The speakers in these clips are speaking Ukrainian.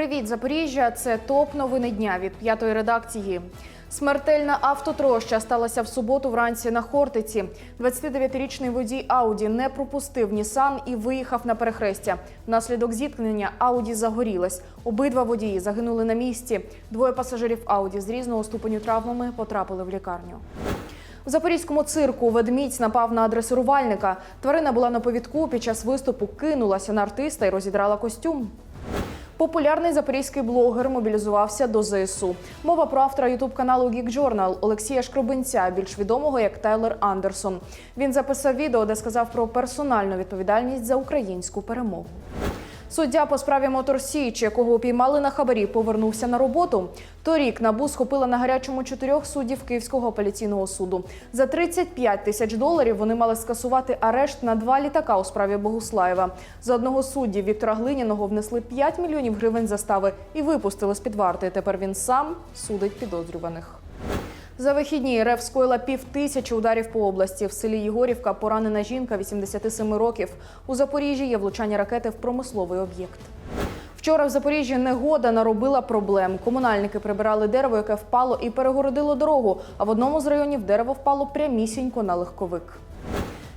Привіт, Запоріжжя! Це топ новини дня від п'ятої редакції. Смертельна автотроща сталася в суботу вранці на Хортиці. 29-річний водій Ауді не пропустив Нісан і виїхав на перехрестя. Внаслідок зіткнення Ауді загорілась. Обидва водії загинули на місці. Двоє пасажирів Ауді з різного ступеню травмами потрапили в лікарню. У запорізькому цирку ведмідь напав на дресирувальника. Тварина була на повідку. Під час виступу кинулася на артиста і розідрала костюм. Популярний запорізький блогер мобілізувався до ЗСУ. Мова про автора ютуб каналу Geek Journal Олексія Шкробинця, більш відомого як Тайлер Андерсон. Він записав відео, де сказав про персональну відповідальність за українську перемогу. Суддя по справі Мотор Січ, якого упіймали на хабарі, повернувся на роботу. Торік НАБУ схопила на гарячому чотирьох суддів Київського апеляційного суду. За 35 тисяч доларів вони мали скасувати арешт на два літака у справі Богуслаєва. За одного з суддів Віктора Глиняного внесли 5 мільйонів гривень застави і випустили з під варти. Тепер він сам судить підозрюваних. За вихідні РФ скоїла пів тисячі ударів по області. В селі Єгорівка поранена жінка 87 років. У Запоріжжі є влучання ракети в промисловий об'єкт. Вчора в Запоріжжі негода наробила проблем. Комунальники прибирали дерево, яке впало і перегородило дорогу. А в одному з районів дерево впало прямісінько на легковик.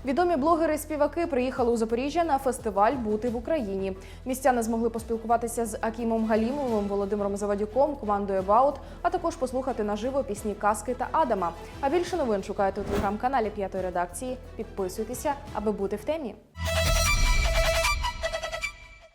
Відомі блогери-співаки приїхали у Запоріжжя на фестиваль Бути в Україні. Містяни змогли поспілкуватися з Акімом Галімовим, Володимиром Завадюком, командою Баут, а також послухати наживо пісні Каски та Адама. А більше новин шукайте у телеграм-каналі П'ятої редакції. Підписуйтеся, аби бути в темі.